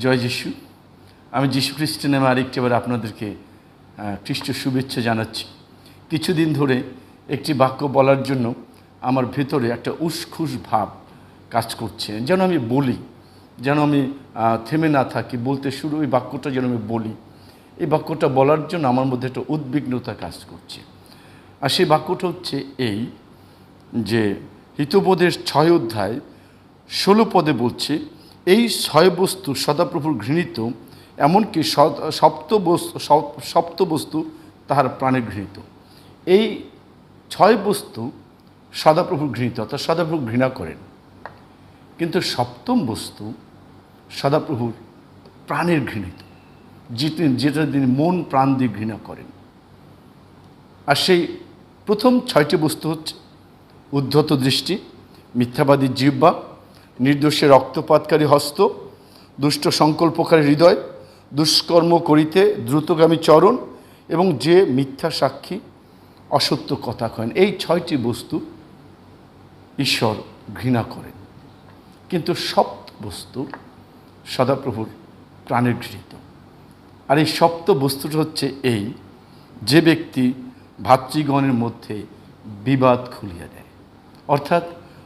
জয় যিশু। আমি যিশু খ্রিস্টের নামে আরেকটি বার আপনাদেরকে খ্রিস্ট শুভেচ্ছা জানাচ্ছি। কিছুদিন ধরে একটি বাক্য বলার জন্য আমার ভেতরে একটা উসখুস ভাব কাজ করছে। যেন আমি বলি, যেন আমি থেমে না থাকি, বলতে শুরু ওই বাক্যটা যেন আমি বলি। এই বাক্যটা বলার জন্য আমার মধ্যে একটা উদ্বিগ্নতা কাজ করছে। আর সেই বাক্যটা হচ্ছে এই যে হিতবোধের ছয় অধ্যায় ষোলো পদে বলছে এই ছয় বস্তু সদাপ্রভুর ঘৃণিত, এমনকি সপ্ত বস্তু সপ্ত বস্তু তাহার প্রাণে ঘৃণিত। এই ছয় বস্তু সদাপ্রভুর ঘৃণিত, অর্থাৎ সদাপ্রভু ঘৃণা করেন। কিন্তু সপ্তম বস্তু সদাপ্রভুর প্রাণের ঘৃণিত, যেটি যেটা তিনি মন প্রাণ দিয়ে ঘৃণা করেন। আর সেই প্রথম ছয়টি বস্তু হচ্ছে উদ্ধত দৃষ্টি, মিথ্যাবাদী জিহ্বা নির্দোষে রক্তপাতকারী হস্ত, দুষ্ট সংকল্পকারী হৃদয়, দুষ্কর্ম করিতে দ্রুতগামী চরণ এবং যে মিথ্যা সাক্ষী অসত্য কথা কয়েন এই ছয়টি বস্তু ঈশ্বর ঘৃণা করেন। কিন্তু সপ্ত বস্তু সদাপ্রভুর প্রাণের ঘৃণিত। আর এই সপ্ত বস্তুটা হচ্ছে এই, যে ব্যক্তি ভাতৃগণের মধ্যে বিবাদ খুলিয়া দেয়। অর্থাৎ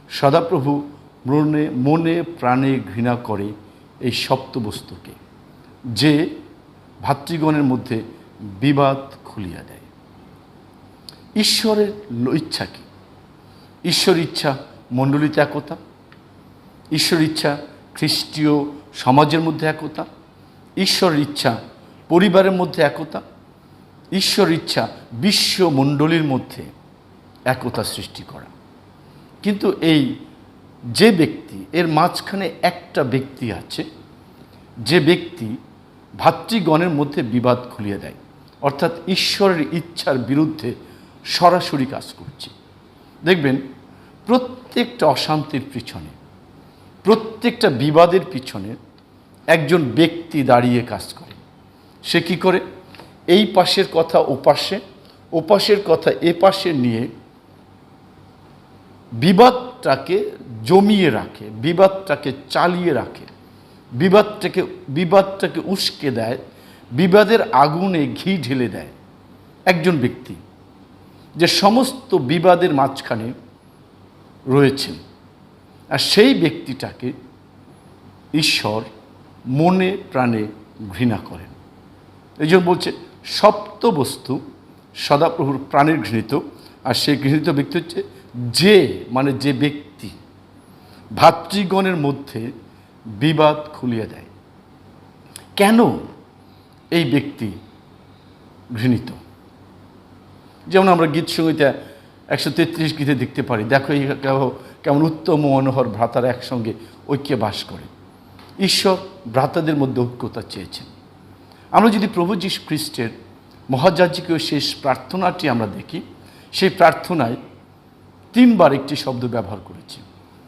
সদাপ্রভু মনে মনে প্রাণে ঘৃণা করে এই সপ্ত বস্তুকে যে ভাতৃগণের মধ্যে বিবাদ খুলিয়া দেয়। ঈশ্বরের ইচ্ছা কি? ঈশ্বর ইচ্ছা মণ্ডলিতে একতা, ঈশ্বর ইচ্ছা খ্রিস্টীয় সমাজের মধ্যে একতা ঈশ্বরের ইচ্ছা পরিবারের মধ্যে একতা, ঈশ্বর ইচ্ছা বিশ্বমণ্ডলীর মধ্যে একতা সৃষ্টি করা। কিন্তু এই যে ব্যক্তি, এর মাঝখানে একটা ব্যক্তি আছে, যে ব্যক্তি ভাতৃগণের মধ্যে বিবাদ খুলিয়ে দেয়। অর্থাৎ ঈশ্বরের ইচ্ছার বিরুদ্ধে সরাসরি কাজ করছে। দেখবেন, প্রত্যেকটা অশান্তির পিছনে, প্রত্যেকটা বিবাদের পিছনে একজন ব্যক্তি দাঁড়িয়ে কাজ করে। সে কি করে? এই পাশের কথা ওপাশে, ওপাশের কথা এ পাশে নিয়ে বিবাদটাকে জমিয়ে রাখে, বিবাদটাকে চালিয়ে রাখে, বিবাদটাকে বিবাদটাকে উস্কে দেয়, বিবাদের আগুনে ঘি ঢেলে দেয় একজন ব্যক্তি যে সমস্ত বিবাদের মাঝখানে রয়েছেন। আর সেই ব্যক্তিটাকে ঈশ্বর মনে প্রাণে ঘৃণা করেন। এই জন্য বলছে, সপ্ত বস্তু সদাপ্রভুর প্রাণের ঘৃণিত। আর সেই ঘৃণিত ব্যক্তি হচ্ছে যে মানে যে ব্যক্তি ভাতৃগণের মধ্যে বিবাদ খুলিয়ে দেয়, কেন এই ব্যক্তি ঘৃণিত? যেমন আমরা গীত সঙ্গীতা একশো তেত্রিশ গীতে দেখতে পারি, দেখো এই কেমন উত্তম মনোহর ভ্রাতারা একসঙ্গে ঐক্যে বাস করে। ঈশ্বর ভ্রাতাদের মধ্যে ঐক্যতা চেয়েছেন। আমরা যদি প্রভু যীশু খ্রিস্টের মহাজাজিকীয় শেষ প্রার্থনাটি আমরা দেখি, সেই প্রার্থনায় তিনবার একটি শব্দ ব্যবহার করেছে।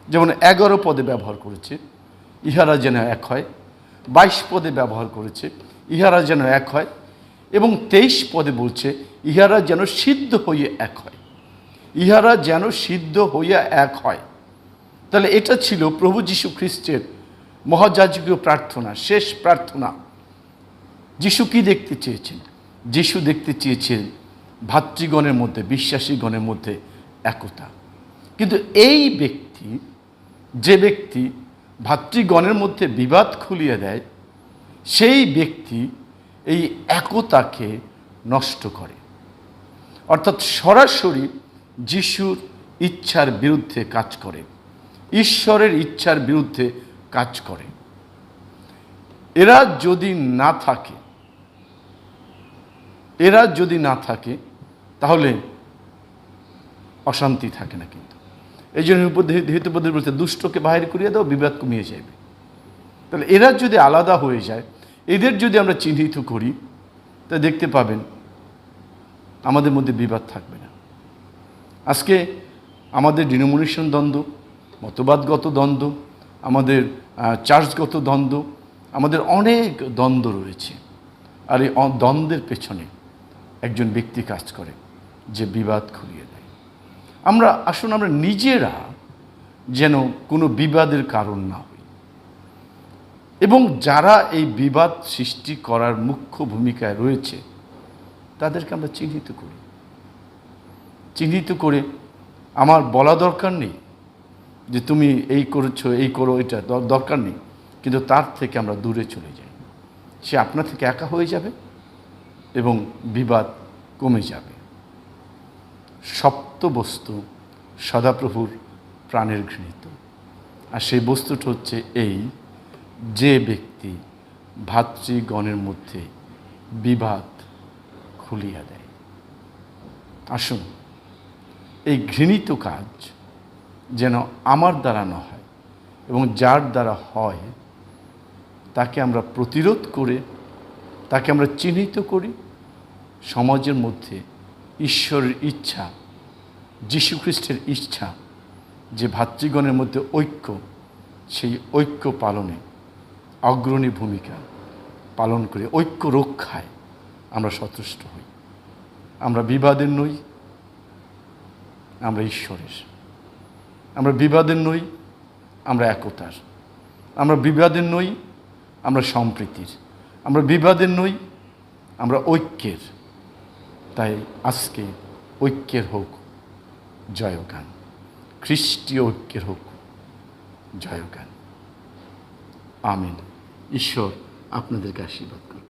যেমন এগারো পদে ব্যবহার করেছে, ইহারা যেন এক হয়। বাইশ পদে ব্যবহার করেছে, ইহারা যেন এক হয়। এবং তেইশ পদে বলছে, ইহারা যেন সিদ্ধ হইয়ে এক হয়। ইহারা যেন সিদ্ধ হইয়া এক হয়। তাহলে এটা ছিল প্রভু যীশু খ্রিস্টের মহাজাজকীয় প্রার্থনা, শেষ প্রার্থনা। যিশু কি দেখতে চেয়েছেন? যিশু দেখতে চেয়েছেন ভাতৃগণের মধ্যে, বিশ্বাসীগণের মধ্যে একতা। কিন্তু এই ব্যক্তি, যে ব্যক্তি ভাতৃগণের মধ্যে বিবাদ খুলিয়ে দেয়, সেই ব্যক্তি এই একতাকে নষ্ট করে। অর্থাৎ সরাসরি যিশুর ইচ্ছার বিরুদ্ধে কাজ করে, ঈশ্বরের ইচ্ছার বিরুদ্ধে কাজ করে। এরা যদি না থাকে, এরা যদি না থাকে, তাহলে অশান্তি থাকে না কিন্তু। এই জন্য হিতপদের বলতে দুষ্টকে বাহির করিয়ে দাও, বিবাদ কমিয়ে যাবে তাহলে এরা যদি আলাদা হয়ে যায়, এদের যদি আমরা চিহ্নিত করি, তা দেখতে পাবেন, আমাদের মধ্যে বিবাদ থাকবে না। আজকে আমাদের ডিনোমিনেশন দ্বন্দ্ব, মতবাদগত দ্বন্দ্ব, আমাদের চার্চগত দ্বন্দ্ব, আমাদের অনেক দ্বন্দ্ব রয়েছে। আর এই দ্বন্দ্বের পেছনে একজন ব্যক্তি কাজ করে, যে বিবাদ খুলিয়ে আমরা, আসুন আমরা নিজেরা যেন কোনো বিবাদের কারণ না হই। এবং যারা এই বিবাদ সৃষ্টি করার মুখ্য ভূমিকায় রয়েছে, তাদেরকে আমরা চিহ্নিত করি। চিহ্নিত করে আমার বলা দরকার নেই যে তুমি এই করেছ, এই করো, এটা দরকার নেই। কিন্তু তার থেকে আমরা দূরে চলে যাই। সে আপনা থেকে একা হয়ে যাবে এবং বিবাদ কমে যাবে। সপ্ত বস্তু সদাপ্রভুর প্রাণের ঘৃণিত। আর সেই বস্তুটা হচ্ছে এই যে ব্যক্তি ভাতৃগণের মধ্যে বিবাদ খুলিয়া দেয়। আসুন, এই ঘৃণিত কাজ যেন আমার দ্বারা না হয় এবং যার দ্বারা হয়, তাকে আমরা প্রতিরোধ করে, তাকে আমরা চিহ্নিত করি সমাজের মধ্যে ঈশ্বরের ইচ্ছা যীশুখ্রিস্টের ইচ্ছা যে ভাতৃগণের মধ্যে ঐক্য, সেই ঐক্য পালনে অগ্রণী ভূমিকা পালন করে, ঐক্য রক্ষায় আমরা সন্তুষ্ট হই। আমরা বিবাদের নই, আমরা ঈশ্বরের। আমরা বিবাদের নই, আমরা একতার। আমরা বিবাদের নই, আমরা সম্প্রীতির। আমরা বিবাদের নই, আমরা ঐক্যের। তাই আজকে ঐক্যের হোক জয়গান। খ্রিস্টীয় ঐক্যের হোক জয়গান। আমিন। ঈশ্বর আপনাদেরকে আশীর্বাদ করুন।